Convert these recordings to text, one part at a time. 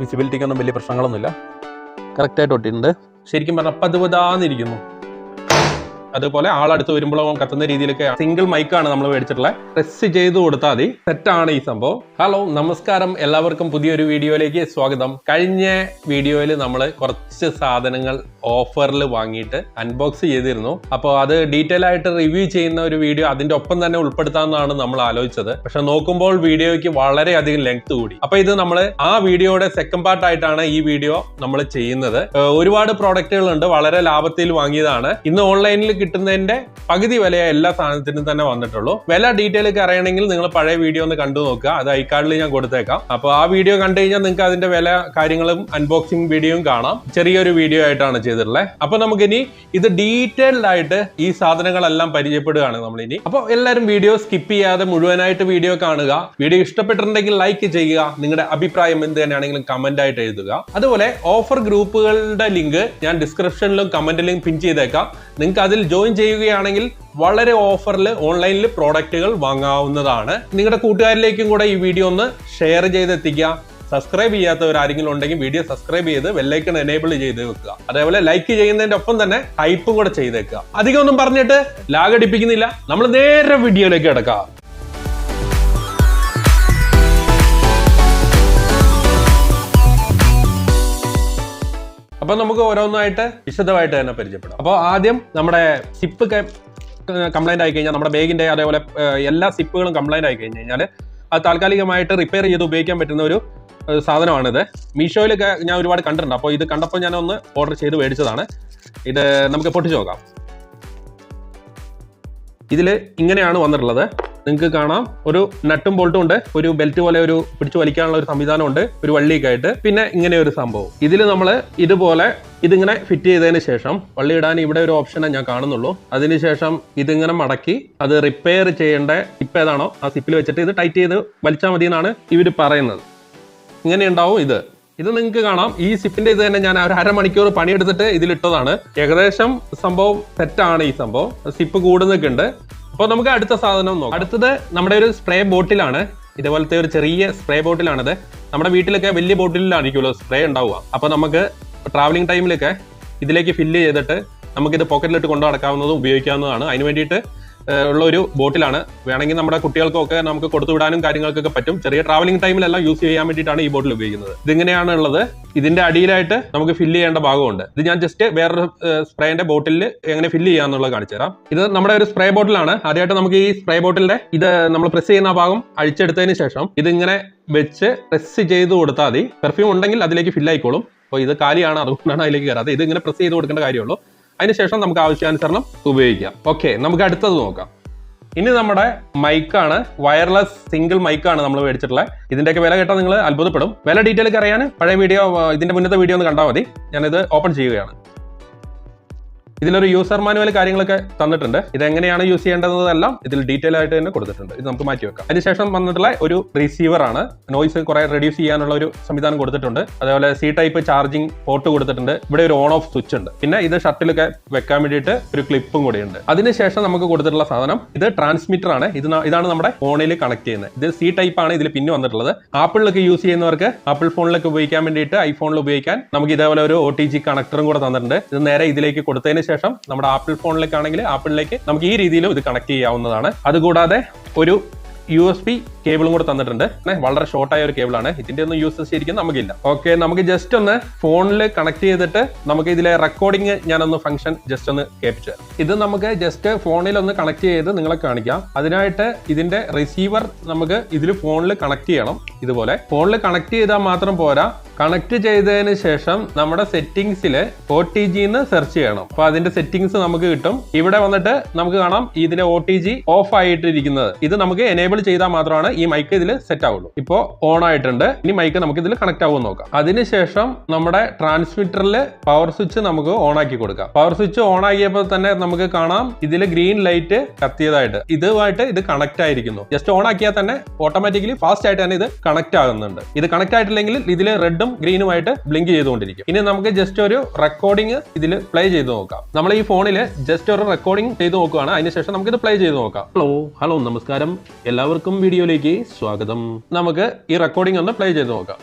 വിസിബിലിറ്റിക്കൊന്നും വലിയ പ്രശ്നങ്ങളൊന്നുമില്ല. കറക്റ്റായിട്ട് ഒട്ടിയിട്ടുണ്ട്. ശരിക്കും പറഞ്ഞാൽ പതുപതാന്നിരിക്കുന്നു അതുപോലെ ആളടുത്ത് വരുമ്പോൾ കത്തുന്ന രീതിയിലൊക്കെ സിംഗിൾ മൈക്കാണ് നമ്മൾ മേടിച്ചിട്ടുള്ളത് പ്രസ് ചെയ്ത് കൊടുത്താൽ മതി. സെറ്റാണ് ഈ സംഭവം. ഹലോ നമസ്കാരം. എല്ലാവർക്കും പുതിയൊരു വീഡിയോയിലേക്ക് സ്വാഗതം. കഴിഞ്ഞ വീഡിയോയിൽ നമ്മൾ കുറച്ച് സാധനങ്ങൾ ഓഫറിൽ വാങ്ങിയിട്ട് അൺബോക്സ് ചെയ്തിരുന്നു. അപ്പോൾ അത് ഡീറ്റെയിൽ ആയിട്ട് റിവ്യൂ ചെയ്യുന്ന ഒരു വീഡിയോ അതിന്റെ ഒപ്പം തന്നെ ഉൾപ്പെടുത്താമെന്നാണ് നമ്മൾ ആലോചിച്ചത്. പക്ഷെ നോക്കുമ്പോൾ വീഡിയോയ്ക്ക് വളരെയധികം ലെങ്ത് കൂടി. അപ്പൊ ഇത് നമ്മൾ ആ വീഡിയോയുടെ സെക്കൻഡ് പാർട്ട് ആയിട്ടാണ് ഈ വീഡിയോ നമ്മൾ ചെയ്യുന്നത്. ഒരുപാട് പ്രോഡക്റ്റുകൾ ഉണ്ട് വളരെ ലാഭത്തിൽ വാങ്ങിയതാണ്. ഇന്ന് ഓൺലൈനിൽ കിട്ടുന്നതിന്റെ പകുതി വില എല്ലാ സാധനത്തിനും തന്നെ വന്നിട്ടുള്ളൂ. വില ഡീറ്റെയിൽ ഒക്കെ അറിയണമെങ്കിൽ നിങ്ങൾ പഴയ വീഡിയോ ഒന്ന് കണ്ടു നോക്കുക. അത് ഐ കാർഡിൽ ഞാൻ കൊടുത്തേക്കാം. അപ്പോൾ ആ വീഡിയോ കണ്ടു കഴിഞ്ഞാൽ നിങ്ങൾക്ക് അതിന്റെ വില കാര്യങ്ങളും അൺബോക്സിംഗ് വീഡിയോയും കാണാം. ചെറിയൊരു വീഡിയോ ആയിട്ടാണ് ചെയ്തിട്ടുള്ളത് അപ്പോൾ നമുക്കിനി ഇത് ഡീറ്റെയിൽഡ് ആയിട്ട് ഈ സാധനങ്ങളെല്ലാം പരിചയപ്പെടുകയാണ് നമ്മളിനി. അപ്പോൾ എല്ലാവരും വീഡിയോ സ്കിപ്പ് ചെയ്യാതെ മുഴുവനായിട്ട് വീഡിയോ കാണുക. വീഡിയോ ഇഷ്ടപ്പെട്ടിട്ടുണ്ടെങ്കിൽ ലൈക്ക് ചെയ്യുക. നിങ്ങളുടെ അഭിപ്രായം എന്ത് തന്നെയാണെങ്കിലും കമന്റ് ആയിട്ട് എഴുതുക. അതുപോലെ ഓഫർ ഗ്രൂപ്പുകളുടെ ലിങ്ക് ഞാൻ ഡിസ്ക്രിപ്ഷനിലും കമന്റിലും പിൻ ചെയ്തേക്കാം. നിങ്ങൾക്ക് അതിൽ ജോയിൻ ചെയ്യുകയാണെങ്കിൽ വളരെ ഓഫറിൽ ഓൺലൈനിൽ പ്രോഡക്റ്റുകൾ വാങ്ങാവുന്നതാണ്. നിങ്ങളുടെ കൂട്ടുകാരിലേക്കും കൂടെ ഈ വീഡിയോ ഒന്ന് ഷെയർ ചെയ്തെത്തിക്കുക. സബ്സ്ക്രൈബ് ചെയ്യാത്തവർ ആരെങ്കിലും ഉണ്ടെങ്കിൽ വീഡിയോ സബ്സ്ക്രൈബ് ചെയ്ത് വെല്ലൈക്കൺ എനേബിൾ ചെയ്ത് വെക്കുക. അതേപോലെ ലൈക്ക് ചെയ്യുന്നതിന്റെ ഒപ്പം തന്നെ ടൈപ്പും കൂടെ ചെയ്തേക്കുക. അധികം ഒന്നും പറഞ്ഞിട്ട് ലാഗടിപ്പിക്കുന്നില്ല. നമ്മൾ നേരെ വീഡിയോയിലേക്ക് കിടക്കാം. അപ്പൊ നമുക്ക് ഓരോന്നായിട്ട് വിശദമായിട്ട് തന്നെ പരിചയപ്പെടാം. അപ്പോൾ ആദ്യം നമ്മുടെ സിപ്പ് കംപ്ലൈന്റ് ആയി കഴിഞ്ഞാൽ നമ്മുടെ ബാഗിന്റെ അതേപോലെ എല്ലാ സിപ്പുകളും കംപ്ലൈന്റ് ആയി കഴിഞ്ഞ് കഴിഞ്ഞാൽ അത് താൽക്കാലികമായിട്ട് റിപ്പയർ ചെയ്ത് ഉപയോഗിക്കാൻ പറ്റുന്ന ഒരു സാധനമാണിത്. മീഷോയിലൊക്കെ ഞാൻ ഒരുപാട് കണ്ടിട്ടുണ്ട്. അപ്പോൾ ഇത് കണ്ടപ്പോൾ ഞാനൊന്ന് ഓർഡർ ചെയ്ത് മേടിച്ചതാണ്. ഇത് നമുക്ക് പൊട്ടിച്ച് നോക്കാം. ഇതിൽ ഇങ്ങനെയാണ് വന്നിട്ടുള്ളത്. നിങ്ങൾക്ക് കാണാം. ഒരു നട്ടും ബോൾട്ടും ഉണ്ട്. ഒരു ബെൽറ്റ് പോലെ ഒരു പിടിച്ചു വലിക്കാനുള്ള ഒരു സംവിധാനം ഉണ്ട് ഒരു വള്ളിയൊക്കെ ആയിട്ട്. പിന്നെ ഇങ്ങനെ ഒരു സംഭവം. ഇതിൽ നമ്മൾ ഇതുപോലെ ഇതിങ്ങനെ ഫിറ്റ് ചെയ്തതിന് ശേഷം വള്ളി ഇടാൻ ഇവിടെ ഒരു ഓപ്ഷനെ ഞാൻ കാണുന്നുള്ളൂ. അതിനുശേഷം ഇതിങ്ങനെ മടക്കി അത് റിപ്പയർ ചെയ്യേണ്ട ഇപ്പം ഏതാണോ ആ സിപ്പിൽ വെച്ചിട്ട് ഇത് ടൈറ്റ് ചെയ്ത് വലിച്ചാൽ മതി എന്നാണ് ഇവർ പറയുന്നത്. ഇങ്ങനെ ഉണ്ടാവും ഇത്. ഇത് നിങ്ങൾക്ക് കാണാം. ഈ സിപ്പിന്റെ ഇത് തന്നെ ഞാൻ ഒരു അരമണിക്കൂർ പണിയെടുത്തിട്ട് ഇതിലിട്ടതാണ്. ഏകദേശം സംഭവം സെറ്റാണ് ഈ സംഭവം. സിപ്പ് കൂടുന്നൊക്കെ ഉണ്ട് അപ്പോൾ നമുക്ക് അടുത്ത സാധനം നോക്കാം. അടുത്തത് നമ്മുടെ ഒരു സ്പ്രേ ബോട്ടിലാണ് ഇതുപോലത്തെ ഒരു ചെറിയ സ്പ്രേ ബോട്ടിലാണിത് നമ്മുടെ വീട്ടിലൊക്കെ വലിയ ബോട്ടിലായിരിക്കുമല്ലോ സ്പ്രേ ഉണ്ടാവുക. അപ്പോൾ നമുക്ക് ട്രാവലിംഗ് ടൈമിലൊക്കെ ഇതിലേക്ക് ഫില്ല് ചെയ്തിട്ട് നമുക്കിത് പോക്കറ്റിലിട്ട് കൊണ്ടു നടക്കാവുന്നതും ഉപയോഗിക്കാവുന്നതാണ്. അതിന് വേണ്ടിയിട്ട് ഉള്ള ഒരു ബോട്ടിലാണ്. വേണമെങ്കിൽ നമ്മുടെ കുട്ടികൾക്കൊക്കെ നമുക്ക് കൊടുത്തുവിടാനും കാര്യങ്ങൾക്കൊക്കെ പറ്റും. ചെറിയ ട്രാവലിംഗ് ടൈമിലെല്ലാം യൂസ് ചെയ്യാൻ വേണ്ടിയിട്ടാണ് ഈ ബോട്ടിൽ ഉപയോഗിക്കുന്നത്. ഇതിങ്ങനെയാണ് ഉള്ളത്. ഇതിന്റെ അടിയിലായിട്ട് നമുക്ക് ഫില്ല് ചെയ്യേണ്ട ഭാഗമുണ്ട്. ഇത് ഞാൻ ജസ്റ്റ് വേറൊരു സ്പ്രേന്റെ ബോട്ടിൽ എങ്ങനെ ഫില്ല് ചെയ്യാന്നുള്ളത് കാണിച്ചു തരാം. ഇത് നമ്മുടെ ഒരു സ്പ്രേ ബോട്ടിലാണ് ആദ്യമായിട്ട് നമുക്ക് ഈ സ്പ്രേ ബോട്ടിലിന്റെ ഇത് നമ്മൾ പ്രസ് ചെയ്യുന്ന ഭാഗം അഴിച്ചെടുത്തതിന് ശേഷം ഇതിങ്ങനെ വെച്ച് പ്രസ് ചെയ്ത് കൊടുത്താൽ മതി. പെർഫ്യൂം ഉണ്ടെങ്കിൽ അതിലേക്ക് ഫില്ല് ആയിക്കോളും. അപ്പോൾ ഇത് കാലിയാണ് അതുകൊണ്ടാണ് അതിലേക്ക് കയറാതെ ഇത് ഇങ്ങനെ പ്രസ് ചെയ്ത് കൊടുക്കേണ്ട കാര്യമുള്ളൂ. അതിനുശേഷം നമുക്ക് ആവശ്യാനുസരണം ഉപയോഗിക്കാം. ഓക്കെ നമുക്ക് അടുത്തത് നോക്കാം. ഇനി നമ്മുടെ മൈക്കാണ് വയർലെസ് സിംഗിൾ മൈക്കാണ് നമ്മൾ മേടിച്ചിട്ടുള്ളത്. ഇതിന്റെയൊക്കെ വില കേട്ടാൽ നിങ്ങൾ അത്ഭുതപ്പെടും. വില ഡീറ്റെയിൽ അറിയാൻ പഴയ വീഡിയോ ഇതിന്റെ മുന്നത്തെ വീഡിയോ ഒന്ന് കണ്ടാൽ മതി. ഞാനിത് ഓപ്പൺ ചെയ്യുകയാണ്. ഇതിലൊരു യൂസർ മാനുവൽ കാര്യങ്ങളൊക്കെ തന്നിട്ടുണ്ട്. ഇത് എങ്ങനെയാണ് യൂസ് ചെയ്യേണ്ടതെല്ലാം ഇതിൽ ഡീറ്റെയിൽ ആയിട്ട് തന്നെ കൊടുത്തിട്ടുണ്ട്. ഇത് നമുക്ക് മാറ്റി വെക്കാം. അതിനുശേഷം വന്നിട്ടുള്ള ഒരു റിസീവർ ആണ്. നോയ്സ് കുറെ റെഡ്യൂസ് ചെയ്യാനുള്ള ഒരു സംവിധാനം കൊടുത്തിട്ടുണ്ട്. അതേപോലെ സി ടൈപ്പ് ചാർജിംഗ് പോർട്ട് കൊടുത്തിട്ടുണ്ട്. ഇവിടെ ഒരു ഓൺ ഓഫ് സ്വിച്ച് ഉണ്ട്. പിന്നെ ഇത് ഷർട്ടിലൊക്കെ വെക്കാൻ വേണ്ടിയിട്ട് ഒരു ക്ലിപ്പും കൂടിയുണ്ട്. അതിനുശേഷം നമുക്ക് കൊടുത്തിട്ടുള്ള സാധനം ഇത് ട്രാൻസ്മിറ്റർ ആണ്. ഇത് ഇതാണ് നമ്മുടെ ഫോണിൽ കണക്ട് ചെയ്യുന്നത്. ഇത് സി ടൈപ്പ് ആണ് ഇതിൽ പിന്നെ വന്നിട്ടുള്ളത്. ആപ്പിളിലൊക്കെ യൂസ് ചെയ്യുന്നവർക്ക് ആപ്പിൾ ഫോണിലൊക്കെ ഉപയോഗിക്കാൻ വേണ്ടിയിട്ട് ഐഫോണിൽ ഉപയോഗിക്കാൻ നമുക്ക് ഇതേപോലെ ഒരു ഒ ടി ജി കണക്ടറും കൂടെ തന്നിട്ടുണ്ട്. ഇത് നേരെ ഇതിലേക്ക് കൊടുത്തതിന് ശേഷം നമ്മുടെ ആപ്പിൾ ഫോണിലേക്കാണെങ്കിൽ ആപ്പിളിലേക്ക് നമുക്ക് ഈ രീതിയിലും ഇത് കണക്ട് ചെയ്യാവുന്നതാണ്. അതുകൂടാതെ ഒരു യു എസ് പി കേബിളും കൂടെ തന്നിട്ടുണ്ട്. വളരെ ഷോർട്ടായ ഒരു കേബിളാണ്. ഇതിന്റെ ഒന്നും യൂസ് ശരിക്കും നമുക്കില്ല. ഓക്കെ നമുക്ക് ജസ്റ്റ് ഒന്ന് ഫോണിൽ കണക്ട് ചെയ്തിട്ട് നമുക്ക് ഇതിലെ റെക്കോർഡിംഗ് ഞാനൊന്ന് ഫംഗ്ഷൻ ജസ്റ്റ് ഒന്ന് കേൾപ്പിച്ചു. ഇത് നമുക്ക് ജസ്റ്റ് ഫോണിൽ ഒന്ന് കണക്ട് ചെയ്ത് നിങ്ങളെ കാണിക്കാം. അതിനായിട്ട് ഇതിന്റെ റിസീവർ നമുക്ക് ഇതിൽ ഫോണിൽ കണക്ട് ചെയ്യണം ഇതുപോലെ. ഫോണിൽ കണക്ട് ചെയ്താൽ മാത്രം പോരാ. കണക്ട് ചെയ്തതിന് ശേഷം നമ്മുടെ സെറ്റിംഗ്സിൽ ഒ ടി ജിന്ന് സെർച്ച് ചെയ്യണം. അപ്പൊ അതിന്റെ സെറ്റിംഗ്സ് നമുക്ക് കിട്ടും. ഇവിടെ വന്നിട്ട് നമുക്ക് കാണാം ഇതിന്റെ ഒ ടി ജി ഓഫ് ആയിട്ടിരിക്കുന്നത്. ഇത് നമുക്ക് എനേബിൾ ചെയ്താൽ മാത്രമാണ് ഈ മൈക്ക് ഇതിൽ സെറ്റ് ആവുള്ളൂ. ഇപ്പോൾ ഓൺ ആയിട്ടുണ്ട്. ഇനി മൈക്ക് നമുക്ക് ഇതിൽ കണക്ട് ആവുമെന്ന് നോക്കാം. അതിനുശേഷം നമ്മുടെ ട്രാൻസ്മിറ്ററിൽ പവർ സ്വിച്ച് നമുക്ക് ഓൺ ആക്കി കൊടുക്കാം. പവർ സ്വിച്ച് ഓൺ ആക്കിയപ്പോൾ തന്നെ നമുക്ക് കാണാം ഇതിൽ ഗ്രീൻ ലൈറ്റ് കത്തിയതായിട്ട്. ഇതുമായിട്ട് ഇത് കണക്ട് ആയിരിക്കുന്നു. ജസ്റ്റ് ഓൺ ആക്കിയാൽ തന്നെ ഓട്ടോമാറ്റിക്കലി ഫാസ്റ്റ് ആയിട്ട് തന്നെ ഇത് കണക്ട് ആകുന്നുണ്ട്. ഇത് കണക്ട് ആയിട്ടില്ലെങ്കിൽ ഇതിൽ റെഡും ഗ്രീനുമായിട്ട് ബ്ലിങ്ക് ചെയ്തുകൊണ്ടിരിക്കും. ഇനി നമുക്ക് ജസ്റ്റ് ഒരു റെക്കോർഡിംഗ് ഇതിൽ പ്ലേ ചെയ്ത് നോക്കാം. നമ്മൾ ഈ ഫോണിൽ ജസ്റ്റ് ഒരു റെക്കോർഡിംഗ് ചെയ്ത് നോക്കുകയാണ് അതിനുശേഷം നമുക്ക് ഇത് പ്ലേ ചെയ്ത് നോക്കാം. ഹലോ ഹലോ നമസ്കാരം. എല്ലാവർക്കും വീഡിയോയിലേക്ക് റേഡിയോയിലേക്ക് സ്വാഗതം. നമുക്ക് ഈ റെക്കോർഡിംഗ് ഒന്ന് പ്ലേ ചെയ്ത് നോക്കാം.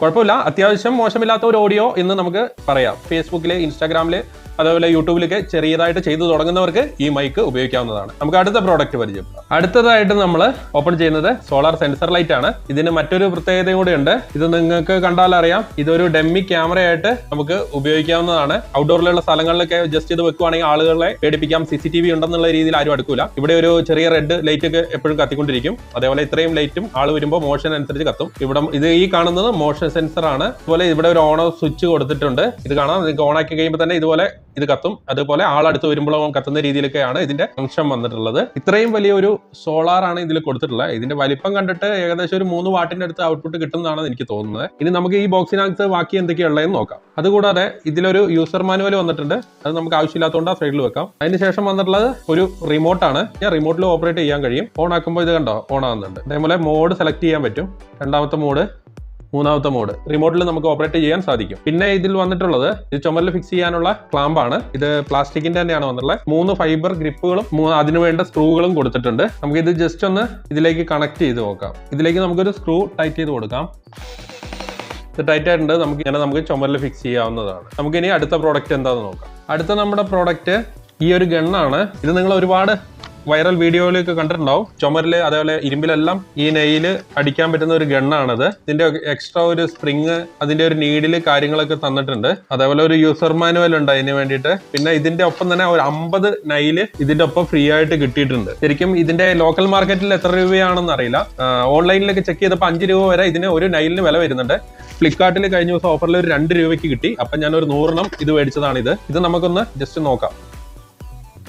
കുഴപ്പമില്ല. അത്യാവശ്യം മോശമില്ലാത്ത ഒരു ഓഡിയോ ഇന്ന് നമുക്ക് പറയാം. ഫേസ്ബുക്കിലെ ഇൻസ്റ്റാഗ്രാമിലെ അതേപോലെ യൂട്യൂബിലൊക്കെ ചെറിയതായിട്ട് ചെയ്തു തുടങ്ങുന്നവർക്ക് ഈ മൈക്ക് ഉപയോഗിക്കാവുന്നതാണ്. നമുക്ക് അടുത്ത പ്രോഡക്റ്റ് പരിചയപ്പെടാം. അടുത്തതായിട്ട് നമ്മൾ ഓപ്പൺ ചെയ്യുന്നത് സോളാർ സെൻസർ ലൈറ്റ് ആണ്. ഇതിന് മറ്റൊരു പ്രത്യേകതയും കൂടി ഉണ്ട്. ഇത് നിങ്ങൾക്ക് കണ്ടാൽ അറിയാം. ഇതൊരു ഡെമ്മി ക്യാമറയായിട്ട് നമുക്ക് ഉപയോഗിക്കാവുന്നതാണ്. ഔട്ട്ഡോറിലുള്ള സ്ഥലങ്ങളിലൊക്കെ ജസ്റ്റ് ഇത് വെക്കുവാണെങ്കിൽ ആളുകളെ പേടിപ്പിക്കാം. സി സി ടി വി ഉണ്ടെന്നുള്ള രീതിയിൽ ആരും അടുക്കൂല. ഇവിടെ ഒരു ചെറിയ റെഡ് ലൈറ്റ് ഒക്കെ എപ്പോഴും കത്തിക്കൊണ്ടിരിക്കും. അതേപോലെ ഇത്രയും ലൈറ്റും ആൾ വരുമ്പോൾ മോഷൻ അനുസരിച്ച് കത്തും. ഇവിടെ ഇത് ഈ കാണുന്നത് മോഷൻ സെൻസർ ആണ്. അതുപോലെ ഇവിടെ ഒരു ഓൺ സ്വിച്ച് കൊടുത്തിട്ടുണ്ട്. ഇത് കാണാം. നിങ്ങൾക്ക് ഓൺ ആക്കി കഴിയുമ്പോൾ തന്നെ ഇതുപോലെ ഇത് കത്തും. അതുപോലെ ആളടുത്ത് വരുമ്പോഴും കത്തുന്ന രീതിയിലൊക്കെയാണ് ഇതിന്റെ ഫംഗ്ഷൻ വന്നിട്ടുള്ളത്. ഇത്രയും വലിയൊരു സോളാർ ആണ് ഇതിൽ കൊടുത്തിട്ടുള്ളത്. ഇതിന്റെ വലിപ്പം കണ്ടിട്ട് ഏകദേശം ഒരു മൂന്ന് വാട്ടിന്റെ അടുത്ത് ഔട്ട്പുട്ട് കിട്ടുന്നതാണ് എനിക്ക് തോന്നുന്നത്. ഇനി നമുക്ക് ഈ ബോക്സിനകത്ത് ബാക്കി എന്തൊക്കെയുള്ളതെന്ന് നോക്കാം. അതുകൂടാതെ ഇതിലൊരു യൂസർ മാനുവൽ വന്നിട്ടുണ്ട്. അത് നമുക്ക് ആവശ്യമില്ലാത്തതുകൊണ്ട് ആ സൈഡിൽ വെക്കാം. അതിനുശേഷം വന്നിട്ടുള്ളത് ഒരു റിമോട്ടാണ് ഞാൻ റിമോട്ടിൽ ഓപ്പറേറ്റ് ചെയ്യാൻ കഴിയും. ഓൺ ആക്കുമ്പോൾ ഇത് കണ്ടോ? ഓൺ ആകുന്നുണ്ട് അതേപോലെ മോഡ് സെലക്ട് ചെയ്യാൻ പറ്റും. രണ്ടാമത്തെ മോഡ് മൂന്നാമത്തെ മോഡ് റിമോട്ടിൽ നമുക്ക് ഓപ്പറേറ്റ് ചെയ്യാൻ സാധിക്കും. പിന്നെ ഇതിൽ വന്നിട്ടുള്ളത് ഇത് ചുമരിൽ ഫിക്സ് ചെയ്യാനുള്ള ക്ലാമ്പാണ് ഇത് പ്ലാസ്റ്റിക്കിന്റെ തന്നെയാണ് വന്നിട്ടുള്ളത്. മൂന്ന് ഫൈബർ ഗ്രിപ്പുകളും മൂന്ന് അതിനുവേണ്ട സ്ക്രൂകളും കൊടുത്തിട്ടുണ്ട്. നമുക്ക് ഇത് ജസ്റ്റ് ഒന്ന് ഇതിലേക്ക് കണക്ട് ചെയ്ത് നോക്കാം. ഇതിലേക്ക് നമുക്കൊരു സ്ക്രൂ ടൈറ്റ് ചെയ്ത് കൊടുക്കാം. ഇത് ടൈറ്റ് ആയിട്ടുണ്ട്. നമുക്ക് ഇങ്ങനെ നമുക്ക് ചുമരിൽ ഫിക്സ് ചെയ്യാവുന്നതാണ്. നമുക്ക് ഇനി അടുത്ത പ്രോഡക്റ്റ് എന്താണെന്ന് നോക്കാം. അടുത്ത നമ്മുടെ പ്രോഡക്റ്റ് ഈ ഒരു ഗണ്ണാണ് ഇത് നിങ്ങൾ ഒരുപാട് വൈറൽ വീഡിയോയിലൊക്കെ കണ്ടിട്ടുണ്ടാവും. ചുമരിൽ അതേപോലെ ഇരുമ്പിലെല്ലാം ഈ നെയിൽ അടിക്കാൻ പറ്റുന്ന ഒരു ഗണ്ണാണത്. ഇതിന്റെ എക്സ്ട്രാ ഒരു സ്പ്രിങ് അതിന്റെ ഒരു നീഡിൽ കാര്യങ്ങളൊക്കെ തന്നിട്ടുണ്ട്. അതേപോലെ ഒരു യൂസർ മാനുവൽ ഉണ്ട് അതിന് വേണ്ടിയിട്ട്. പിന്നെ ഇതിന്റെ ഒപ്പം തന്നെ ഒരു അമ്പത് നൈൽ ഇതിന്റെ ഒപ്പം ഫ്രീ ആയിട്ട് കിട്ടിയിട്ടുണ്ട്. ശരിക്കും ഇതിന്റെ ലോക്കൽ മാർക്കറ്റിൽ എത്ര രൂപയാണെന്ന് അറിയില്ല. ഓൺലൈനിലൊക്കെ ചെക്ക് ചെയ്തപ്പോൾ അഞ്ച് രൂപ വരെ ഇതിന് ഒരു നൈലിന് വില വരുന്നുണ്ട്. ഫ്ലിപ്കാർട്ടിൽ കഴിഞ്ഞ ദിവസം ഓഫറിൽ ഒരു രണ്ട് രൂപയ്ക്ക് കിട്ടി. അപ്പം ഞാൻ ഒരു നൂറെണ്ണം ഇത് മേടിച്ചതാണ് ഇത് ഇത് നമുക്കൊന്ന് ജസ്റ്റ് നോക്കാം.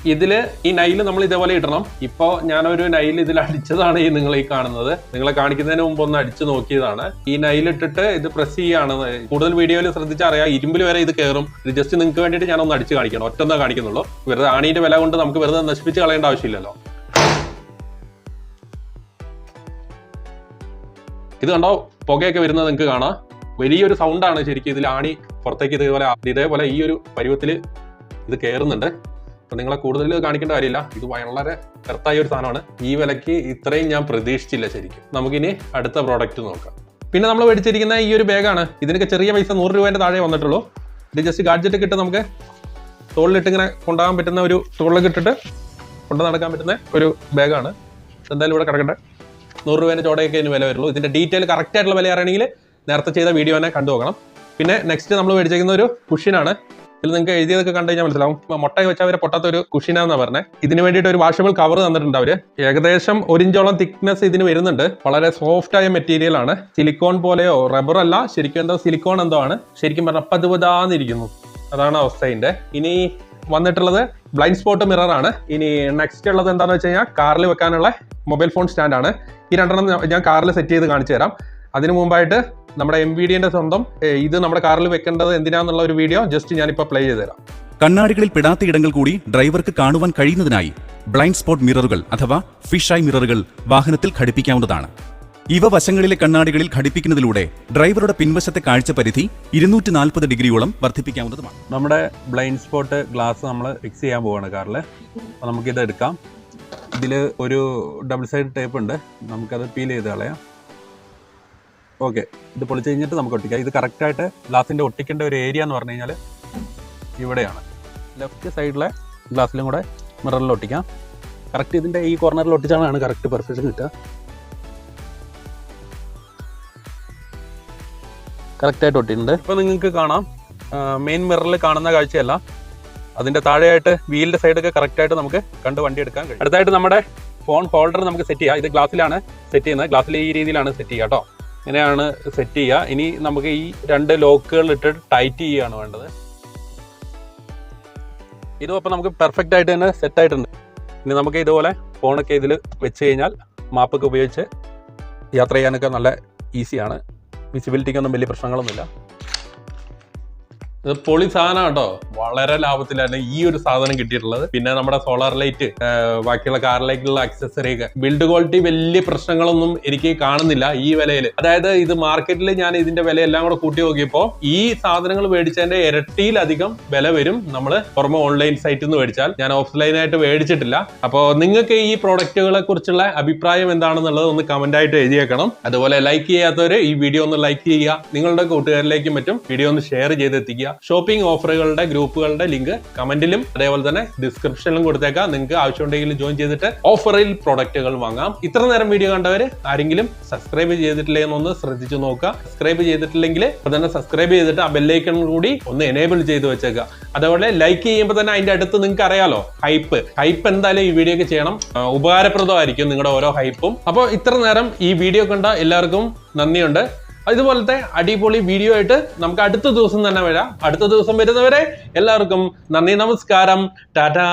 ഇതിൽ ഈ നൈൽ നമ്മൾ ഇതേപോലെ ഇടണം. ഇപ്പോ ഞാനൊരു നൈൽ ഇതിൽ അടിച്ചതാണ് ഈ നിങ്ങൾ ഈ കാണുന്നത്. നിങ്ങളെ കാണിക്കുന്നതിന് മുമ്പ് ഒന്ന് അടിച്ചു നോക്കിയതാണ്. ഈ നൈൽ ഇട്ടിട്ട് ഇത് പ്രസ് ചെയ്യാണ്. കൂടുതൽ വീഡിയോയിൽ ശ്രദ്ധിച്ചറിയാം. ഇരുമ്പിൽ വരെ ഇത് കയറും ഇത് ജസ്റ്റ് നിങ്ങൾക്ക് വേണ്ടിയിട്ട് ഞാൻ ഒന്ന് അടിച്ച് കാണിക്കണം. ഒറ്റൊന്നാ കാണിക്കുന്നുള്ളൂ. വെറുതെ ആണീന്റെ വില കൊണ്ട് നമുക്ക് വെറുതെ നശിപ്പിച്ച് കളയേണ്ട ആവശ്യമില്ലല്ലോ. ഇത് കണ്ടോ? പുകയൊക്കെ വരുന്നത് നിങ്ങൾക്ക് കാണാം. വലിയൊരു സൗണ്ടാണ് ശരിക്കും ഇതിൽ ആണി പുറത്തേക്ക് ഇതേപോലെ ഇതേപോലെ ഈ ഒരു പരുവത്തിൽ ഇത് കയറുന്നുണ്ട് നിങ്ങളെ കൂടുതൽ കാണിക്കേണ്ട കാര്യമില്ല. ഇത് വളരെ കറുത്തായ ഒരു സാധനമാണ്. ഈ വിലക്ക് ഇത്രയും ഞാൻ പ്രതീക്ഷിച്ചില്ല ശരിക്കും. നമുക്കിനി അടുത്ത പ്രോഡക്റ്റ് നോക്കാം. പിന്നെ നമ്മൾ മേടിച്ചിരിക്കുന്ന ഈ ഒരു ബാഗാണ് ഇതിനൊക്കെ ചെറിയ പൈസ നൂറ് രൂപേന്റെ താഴെ വന്നിട്ടുള്ളൂ. ഇത് ജസ്റ്റ് ഗാഡ്ജറ്റ് കിട്ട് നമുക്ക് തോളിലിട്ട് ഇങ്ങനെ കൊണ്ടുപോകാൻ പറ്റുന്ന ഒരു തോളിലൊക്കെ കിട്ടിട്ട് കൊണ്ടു നടക്കാൻ പറ്റുന്ന ഒരു ബാഗാണ് എന്തായാലും ഇവിടെ കിടക്കട്ടെ. നൂറ് രൂപേന്റെ ചോടയൊക്കെ ഇതിന് വില വരുള്ളൂ. ഇതിന്റെ ഡീറ്റെയിൽ കറക്റ്റ് ആയിട്ടുള്ള വില അറിയണമെങ്കിൽ നേരത്തെ ചെയ്ത വീഡിയോ തന്നെ കണ്ടു നോക്കണം പിന്നെ നെക്സ്റ്റ് നമ്മൾ മേടിച്ചിരിക്കുന്ന ഒരു കുഷിനാണ് ഇതിൽ നിങ്ങൾക്ക് എഴുതിയതൊക്കെ കണ്ടു കഴിഞ്ഞാൽ മനസ്സിലാവും. മുട്ട വെച്ചാൽ പൊട്ടാത്ത ഒരു കുഷിനാന്നാ പറഞ്ഞത് ഇതിന് വേണ്ടിയിട്ട് ഒരു വാഷബിൾ കവർ തന്നിട്ടുണ്ട് അവർ. ഏകദേശം ഒരു ഇഞ്ചോളം തിക്നെസ് ഇതിന് വരുന്നുണ്ട്. വളരെ സോഫ്റ്റ് ആയ മെറ്റീരിയൽ ആണ്. സിലിക്കോൺ പോലെയോ റബ്ബർ അല്ല. ശരിക്കും എന്തോ സിലിക്കോൺ എന്തോ ആണ്. ശരിക്കും പറഞ്ഞാൽ പതുപതാന്നിരിക്കുന്നു. അതാണ് അവസ്ഥ ഇതിന്റെ. ഇനി വന്നിട്ടുള്ളത് ബ്ലൈൻഡ് സ്പോട്ട് മിറർ ആണ്. ഇനി നെക്സ്റ്റ് ഉള്ളത് എന്താണെന്ന് വെച്ച് കഴിഞ്ഞാൽ കാറിൽ വെക്കാനുള്ള മൊബൈൽ ഫോൺ സ്റ്റാൻഡ് ആണ്. ഈ രണ്ടെണ്ണം ഞാൻ കാറിൽ സെറ്റ് ചെയ്ത് കാണിച്ചു തരാം. അതിനു മുമ്പായിട്ട് നമ്മുടെ എം വി ഡിന്റെ സ്വന്തം ഇത് നമ്മുടെ കാറിൽ വെക്കേണ്ടത് എന്തിനാന്നുള്ള ഒരു വീഡിയോ ജസ്റ്റ് ഞാനിപ്പോൾ പ്ലേ ചെയ്ത് തരാം കണ്ണാടികളിൽ പെടാത്ത ഇടങ്ങൾ കൂടി ഡ്രൈവർക്ക് കാണുവാൻ കഴിയുന്നതിനായി ബ്ലൈൻഡ് സ്പോട്ട് മിററുകൾ അഥവാ ഫിഷ് ഐ മിററുകൾ വാഹനത്തിൽ ഘടിപ്പിക്കാവുന്നതാണ്. ഇവ വശങ്ങളിലെ കണ്ണാടികളിൽ ഘടിപ്പിക്കുന്നതിലൂടെ ഡ്രൈവറുടെ പിൻവശത്തെ കാഴ്ച പരിധി ഇരുന്നൂറ്റി നാൽപ്പത് ഡിഗ്രിയോളം വർദ്ധിപ്പിക്കാവുന്നതുമാണ്. നമ്മുടെ ബ്ലൈൻഡ് സ്പോട്ട് ഗ്ലാസ് നമ്മൾ ഫിക്സ് ചെയ്യാൻ പോവാണ് കാറിൽ. നമുക്കിത് എടുക്കാം. ഇതിൽ ഒരു ഡബിൾ സൈഡ് ടേപ്പ് ഉണ്ട്. നമുക്കത് പീൽ ചെയ്ത് കളയാം. ഓക്കെ. ഇത് പൊളിച്ച് കഴിഞ്ഞിട്ട് നമുക്ക് ഒട്ടിക്കാം. ഇത് കറക്റ്റായിട്ട് ഗ്ലാസിന്റെ ഒട്ടിക്കേണ്ട ഒരു ഏരിയ എന്ന് പറഞ്ഞു കഴിഞ്ഞാൽ ഇവിടെയാണ്. ലെഫ്റ്റ് സൈഡിലെ ഗ്ലാസ്സിലും കൂടെ മിററിൽ ഒട്ടിക്കാം. കറക്റ്റ് ഇതിന്റെ ഈ കോർണറിൽ ഒട്ടിച്ചാണ് കറക്റ്റ് പെർഫെക്ഷൻ കിട്ടുക. കറക്റ്റായിട്ട് ഒട്ടിയിട്ടുണ്ട്. ഇപ്പോൾ നിങ്ങൾക്ക് കാണാം. മെയിൻ മിററിൽ കാണുന്ന കാഴ്ചയല്ല. അതിന്റെ താഴെയായിട്ട് വീലിന്റെ സൈഡൊക്കെ കറക്റ്റ് ആയിട്ട് നമുക്ക് കണ്ട് വണ്ടി എടുക്കാൻ കഴിയും. അടുത്തായിട്ട് നമ്മുടെ ഫോൺ ഹോൾഡർ നമുക്ക് സെറ്റ് ചെയ്യാം. ഇത് ഗ്ലാസ്സിലാണ് സെറ്റ് ചെയ്യുന്നത്. ഗ്ലാസ്സിൽ ഈ രീതിയിലാണ് സെറ്റ് ചെയ്യുക കേട്ടോ. ഇങ്ങനെയാണ് സെറ്റ് ചെയ്യുക. ഇനി നമുക്ക് ഈ രണ്ട് ലോക്കുകൾ ഇട്ട് ടൈറ്റ് ചെയ്യുകയാണ് വേണ്ടത്. ഇതും അപ്പം നമുക്ക് പെർഫെക്റ്റ് ആയിട്ട് തന്നെ സെറ്റ് ആയിട്ടുണ്ട്. ഇനി നമുക്ക് ഇതുപോലെ ഫോണൊക്കെ ഇതിൽ വെച്ച് കഴിഞ്ഞാൽ മാപ്പൊക്കെ ഉപയോഗിച്ച് യാത്ര ചെയ്യാനൊക്കെ നല്ല ഈസിയാണ് വിസിബിലിറ്റിക്കൊന്നും വലിയ പ്രശ്നങ്ങളൊന്നുമില്ല. ഇത് പൊളി സാധനം കേട്ടോ. വളരെ ലാഭത്തിലാണ് ഈ ഒരു സാധനം കിട്ടിയിട്ടുള്ളത്. പിന്നെ നമ്മുടെ സോളാർ ലൈറ്റ് ബാക്കിയുള്ള കാറിലേക്കുള്ള അക്സസറി ഒക്കെ. ബിൽഡ് ക്വാളിറ്റി വലിയ പ്രശ്നങ്ങളൊന്നും എനിക്ക് കാണുന്നില്ല ഈ വിലയിൽ. അതായത് ഇത് മാർക്കറ്റിൽ ഞാൻ ഇതിന്റെ വില എല്ലാം കൂടെ കൂട്ടി നോക്കിയപ്പോൾ ഈ സാധനങ്ങൾ മേടിച്ചതിന്റെ ഇരട്ടിയിലധികം വില വരും. നമ്മൾ പുറമെ ഓൺലൈൻ സൈറ്റിൽ നിന്ന് മേടിച്ചാൽ. ഞാൻ ഓഫ്ലൈനായിട്ട് മേടിച്ചിട്ടില്ല. അപ്പോൾ നിങ്ങൾക്ക് ഈ പ്രോഡക്റ്റുകളെ കുറിച്ചുള്ള അഭിപ്രായം എന്താണെന്നുള്ളത് ഒന്ന് കമന്റ് ആയിട്ട് എഴുതിയേക്കണം. അതുപോലെ ലൈക്ക് ചെയ്യാത്തവർ ഈ വീഡിയോ ഒന്ന് ലൈക്ക് ചെയ്യുക. നിങ്ങളുടെ കൂട്ടുകാരിലേക്കും മറ്റും വീഡിയോ ഒന്ന് ഷെയർ ചെയ്തെത്തിക്കുക. ഷോപ്പിംഗ് ഓഫറുകളുടെ ഗ്രൂപ്പുകളുടെ ലിങ്ക് കമന്റിലും അതേപോലെ തന്നെ ഡിസ്ക്രിപ്ഷനിലും കൊടുത്തേക്കാം. നിങ്ങൾക്ക് ആവശ്യമുണ്ടെങ്കിൽ ജോയിൻ ചെയ്തിട്ട് ഓഫറിൽ പ്രൊഡക്റ്റുകൾ വാങ്ങാം. ഇത്ര നേരം വീഡിയോ കണ്ടവർ ആരെങ്കിലും സബ്സ്ക്രൈബ് ചെയ്തിട്ടില്ലേ എന്നൊന്ന് ശ്രദ്ധിച്ചു നോക്കുക. സബ്സ്ക്രൈബ് ചെയ്തിട്ടില്ലെങ്കിൽ അപ്പോൾ തന്നെ സബ്സ്ക്രൈബ് ചെയ്തിട്ട് ആ ബെല്ലൈക്കൺ കൂടി ഒന്ന് എനേബിൾ ചെയ്ത് വെച്ചേക്കുക. അതേപോലെ ലൈക്ക് ചെയ്യുമ്പോൾ തന്നെ അതിന്റെ അടുത്ത് നിങ്ങൾക്ക് അറിയാലോ ഹൈപ്പ് ഹൈപ്പ് എന്തായാലും ഈ വീഡിയോ ഒക്കെ ചെയ്യണം. ഉപകാരപ്രദമായിരിക്കും നിങ്ങളുടെ ഓരോ ഹൈപ്പും അപ്പോൾ ഇത്ര നേരം ഈ വീഡിയോ കണ്ട എല്ലാവർക്കും നന്ദിയുണ്ട്. ഇതുപോലത്തെ അടിപൊളി വീഡിയോ ആയിട്ട് നമുക്ക് അടുത്ത ദിവസം തന്നെ വരാം. അടുത്ത ദിവസം വരുന്നവരെ എല്ലാവർക്കും നന്ദി നമസ്കാരം. ടാറ്റാ.